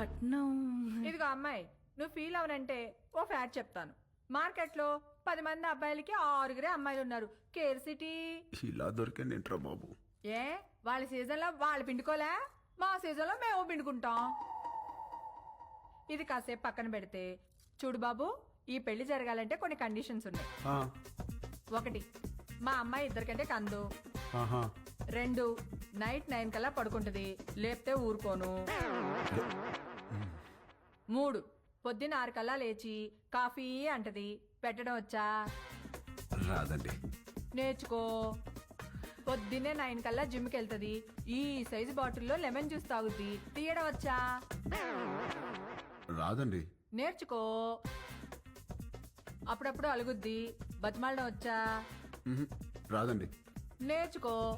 కట్నం. ఇదిగో అమ్మాయి నువ్వు ఫీల్ అవనంటే ఓ ఫ్యాక్ట్ చెప్తాను. మార్కెట్లో పది మంది అబ్బాయిలకి ఆరుగురే అమ్మాయిలు ఉన్నారు. కేర్ సిటీ. ఇలా ఏంట్రా బాబు? ఏ? వాళ్ళ సీజన్లో వాళ్ళు పిండుకోలే? మా సీజన్లో మేము పిండుకుంటాం. ఇది కాసేపు పక్కన పెడితే చూడు బాబు ఈ పెళ్ళి జరగాలంటే కొన్ని కండిషన్స్ ఉన్నాయి. ఆ, ఒకటి మా అమ్మాయి ఇద్దరికంటే కందు. ఆహా. రెండు నైట్ నైన్ కల్లా పడుకుంటది. లేపితే ఊరుకోను. మూడు. పొద్దున్న ఆరు కల్లా లేచి కాఫీ అంటది. పెట్టడం వచ్చా? రాదండి. నేర్చుకో. పొద్దున్నే నైన్ కల్లా జిమ్కి వెళ్తది ఈ సైజు బాటిల్లో లెమన్ జ్యూస్ తాగుద్ది. తీయడం వచ్చా? రాదండి. నేర్చుకో. అప్పుడప్పుడు అలుగుద్ది. బతిమాలడం వచ్చా? రాదండి. నేర్చుకో.